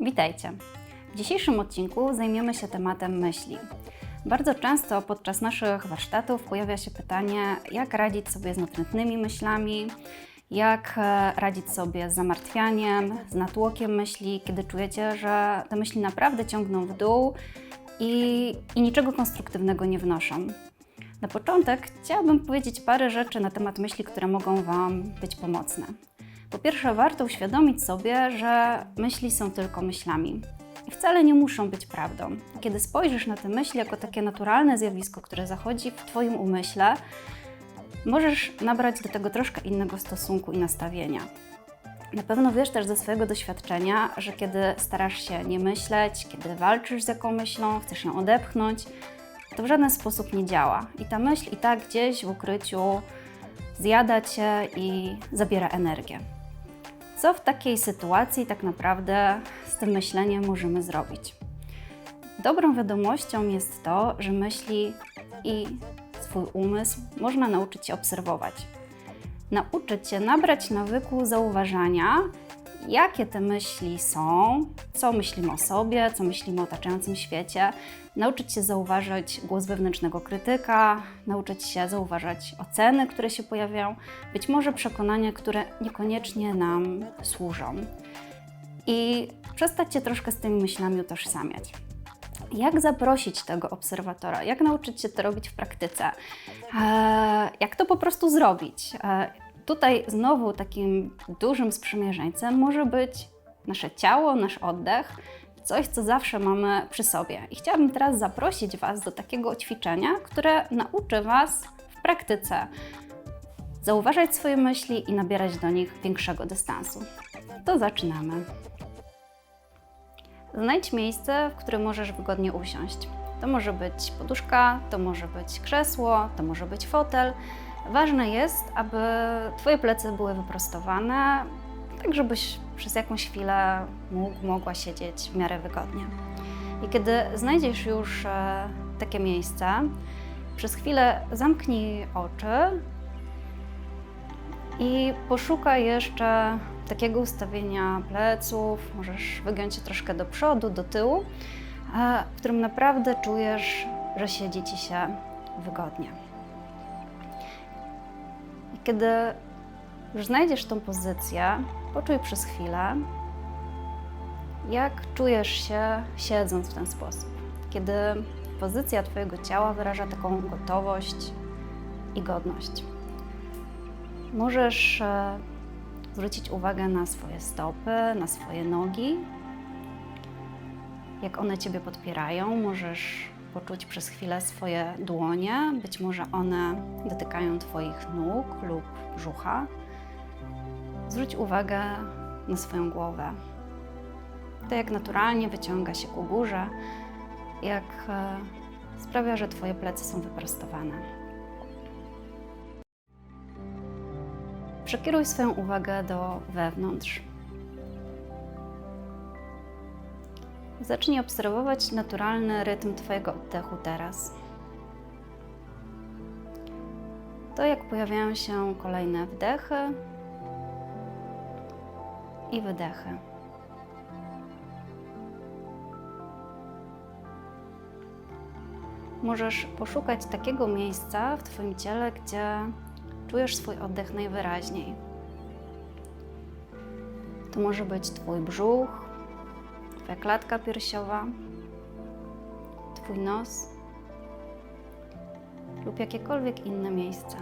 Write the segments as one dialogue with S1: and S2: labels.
S1: Witajcie. W dzisiejszym odcinku zajmiemy się tematem myśli. Bardzo często podczas naszych warsztatów pojawia się pytanie, jak radzić sobie z natrętnymi myślami, jak e, radzić sobie z zamartwianiem, z natłokiem myśli, kiedy czujecie, że te myśli naprawdę ciągną w dół i, i niczego konstruktywnego nie wnoszą. Na początek chciałabym powiedzieć parę rzeczy na temat myśli, które mogą Wam być pomocne. Po pierwsze, warto uświadomić sobie, że myśli są tylko myślami i wcale nie muszą być prawdą. Kiedy spojrzysz na te myśli jako takie naturalne zjawisko, które zachodzi w Twoim umyśle, możesz nabrać do tego troszkę innego stosunku i nastawienia. Na pewno wiesz też ze swojego doświadczenia, że kiedy starasz się nie myśleć, kiedy walczysz z jaką myślą, chcesz ją odepchnąć, to w żaden sposób nie działa. I ta myśl i tak gdzieś w ukryciu zjada cię i zabiera energię. Co w takiej sytuacji tak naprawdę z tym myśleniem możemy zrobić? Dobrą wiadomością jest to, że myśli i swój umysł można nauczyć się obserwować. Nauczyć się nabrać nawyku zauważania, jakie te myśli są, co myślimy o sobie, co myślimy o otaczającym świecie, nauczyć się zauważać głos wewnętrznego krytyka, nauczyć się zauważać oceny, które się pojawiają, być może przekonania, które niekoniecznie nam służą. I przestać się troszkę z tymi myślami utożsamiać. Jak zaprosić tego obserwatora? Jak nauczyć się to robić w praktyce? Eee, jak to po prostu zrobić? Tutaj znowu takim dużym sprzymierzeńcem może być nasze ciało, nasz oddech, coś, co zawsze mamy przy sobie. I chciałabym teraz zaprosić Was do takiego ćwiczenia, które nauczy Was w praktyce zauważać swoje myśli i nabierać do nich większego dystansu. To zaczynamy. Znajdź miejsce, w którym możesz wygodnie usiąść. To może być poduszka, to może być krzesło, to może być fotel. Ważne jest, aby Twoje plecy były wyprostowane, tak żebyś przez jakąś chwilę mógł, mogła siedzieć w miarę wygodnie. I kiedy znajdziesz już e, takie miejsce, przez chwilę zamknij oczy i poszukaj jeszcze takiego ustawienia pleców. Możesz wygiąć się troszkę do przodu, do tyłu, e, w którym naprawdę czujesz, że siedzi ci się wygodnie. Kiedy już znajdziesz tą pozycję, poczuj przez chwilę, jak czujesz się siedząc w ten sposób. Kiedy pozycja Twojego ciała wyraża taką gotowość i godność. Możesz e, zwrócić uwagę na swoje stopy, na swoje nogi, jak one Ciebie podpierają. Możesz poczuć przez chwilę swoje dłonie, być może one dotykają Twoich nóg lub brzucha. Zwróć uwagę na swoją głowę. To jak naturalnie wyciąga się ku górze, jak e, sprawia, że Twoje plecy są wyprostowane. Przekieruj swoją uwagę do wewnątrz. Zacznij obserwować naturalny rytm Twojego oddechu teraz. To, jak pojawiają się kolejne wdechy i wydechy. Możesz poszukać takiego miejsca w Twoim ciele, gdzie czujesz swój oddech najwyraźniej. To może być Twój brzuch, Twoja klatka piersiowa, Twój nos lub jakiekolwiek inne miejsce.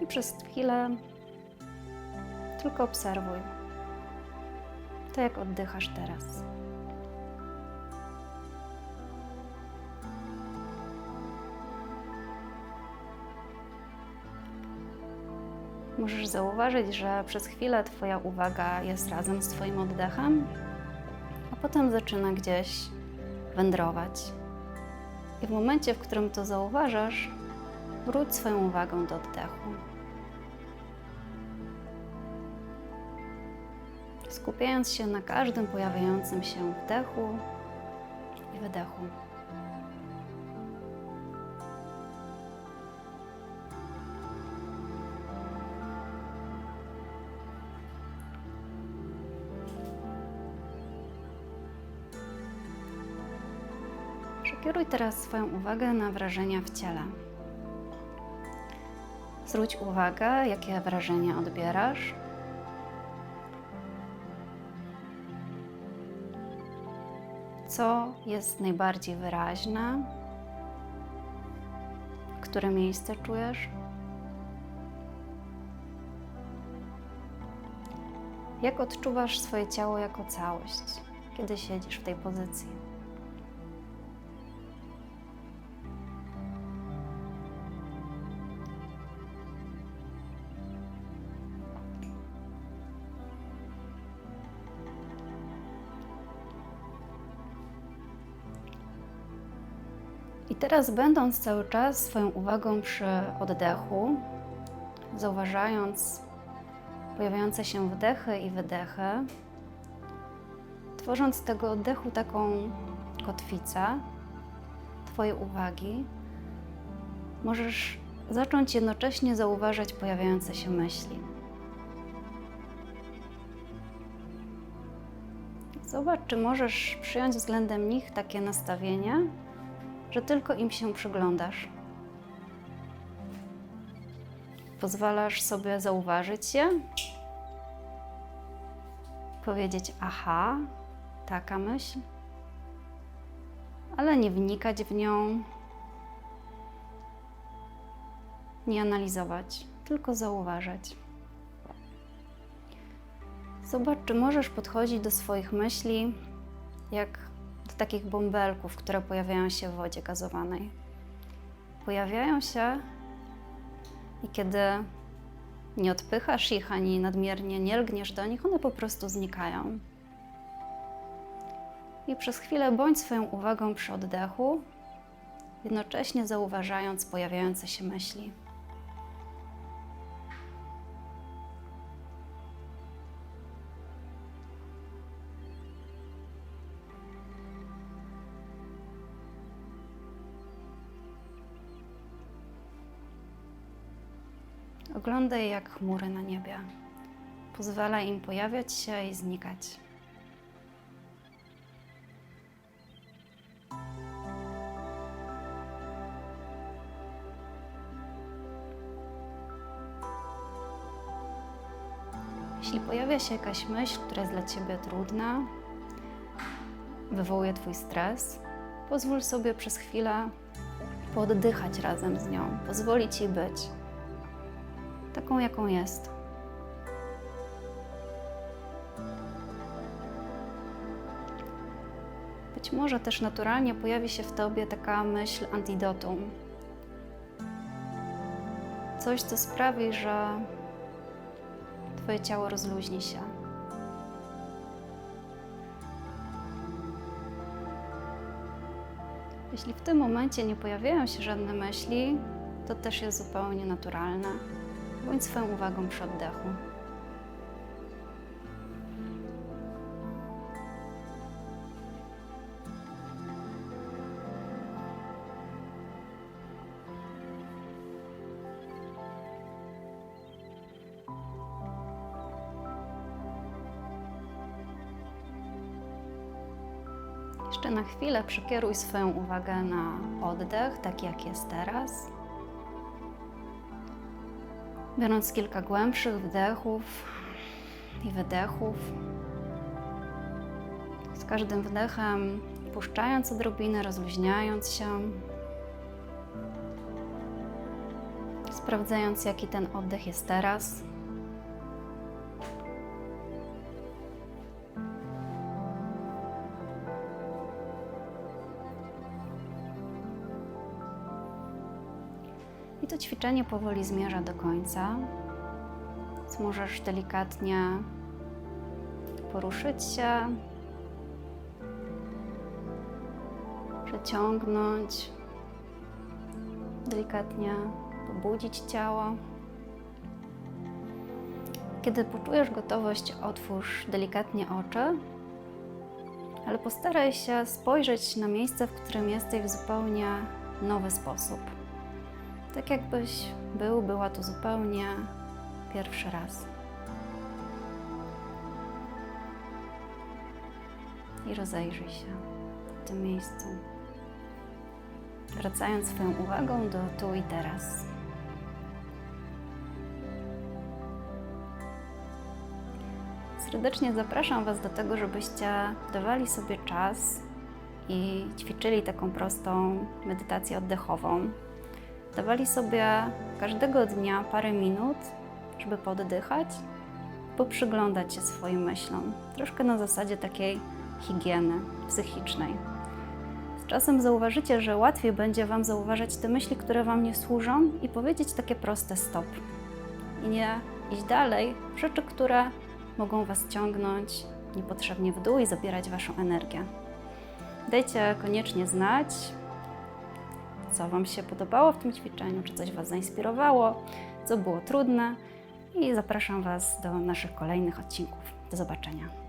S1: I przez chwilę tylko obserwuj to, jak oddychasz teraz. Możesz zauważyć, że przez chwilę Twoja uwaga jest razem z Twoim oddechem, a potem zaczyna gdzieś wędrować. I w momencie, w którym to zauważasz, wróć swoją uwagę do oddechu. Skupiając się na każdym pojawiającym się wdechu i wydechu. Kieruj teraz swoją uwagę na wrażenia w ciele. Zwróć uwagę, jakie wrażenia odbierasz. Co jest najbardziej wyraźne? Które miejsce czujesz? Jak odczuwasz swoje ciało jako całość, kiedy siedzisz w tej pozycji? Teraz, będąc cały czas swoją uwagą przy oddechu, zauważając pojawiające się wdechy i wydechy, tworząc z tego oddechu taką kotwicę Twojej uwagi, możesz zacząć jednocześnie zauważać pojawiające się myśli. Zobacz, czy możesz przyjąć względem nich takie nastawienie, że tylko im się przyglądasz. Pozwalasz sobie zauważyć je, powiedzieć: Aha, taka myśl, ale nie wnikać w nią, nie analizować, tylko zauważać. Zobacz, czy możesz podchodzić do swoich myśli jak takich bąbelków, które pojawiają się w wodzie gazowanej. Pojawiają się i kiedy nie odpychasz ich ani nadmiernie nie lgniesz do nich, one po prostu znikają. I przez chwilę bądź swoją uwagą przy oddechu, jednocześnie zauważając pojawiające się myśli. Oglądaj jak chmury na niebie. Pozwala im pojawiać się i znikać. Jeśli pojawia się jakaś myśl, która jest dla ciebie trudna, wywołuje twój stres, pozwól sobie przez chwilę pooddychać razem z nią, pozwolić jej być taką, jaką jest. Być może też naturalnie pojawi się w tobie taka myśl antidotum. Coś, co sprawi, że Twoje ciało rozluźni się. Jeśli w tym momencie nie pojawiają się żadne myśli, to też jest zupełnie naturalne. Bądź swoją uwagą przy oddechu. Jeszcze na chwilę przekieruj swoją uwagę na oddech, tak jak jest teraz. Biorąc kilka głębszych wdechów i wydechów, z każdym wdechem puszczając odrobinę, rozluźniając się, sprawdzając, jaki ten oddech jest teraz. I to ćwiczenie powoli zmierza do końca. Więc możesz delikatnie poruszyć się, przeciągnąć, delikatnie pobudzić ciało. Kiedy poczujesz gotowość, otwórz delikatnie oczy, ale postaraj się spojrzeć na miejsce, w którym jesteś w zupełnie nowy sposób. Tak jakbyś był, była tu zupełnie pierwszy raz. I rozejrzyj się w tym miejscu. wracając swoją uwagą do tu i teraz. Serdecznie zapraszam Was do tego, żebyście dawali sobie czas i ćwiczyli taką prostą medytację oddechową. Dawali sobie każdego dnia parę minut, żeby poddychać, poprzyglądać się swoim myślom. Troszkę na zasadzie takiej higieny psychicznej. Z czasem zauważycie, że łatwiej będzie Wam zauważać te myśli, które Wam nie służą i powiedzieć takie proste stop. I nie iść dalej w rzeczy, które mogą Was ciągnąć niepotrzebnie w dół i zabierać Waszą energię. Dajcie koniecznie znać, co Wam się podobało w tym ćwiczeniu, czy coś Was zainspirowało, co było trudne i zapraszam Was do naszych kolejnych odcinków. Do zobaczenia.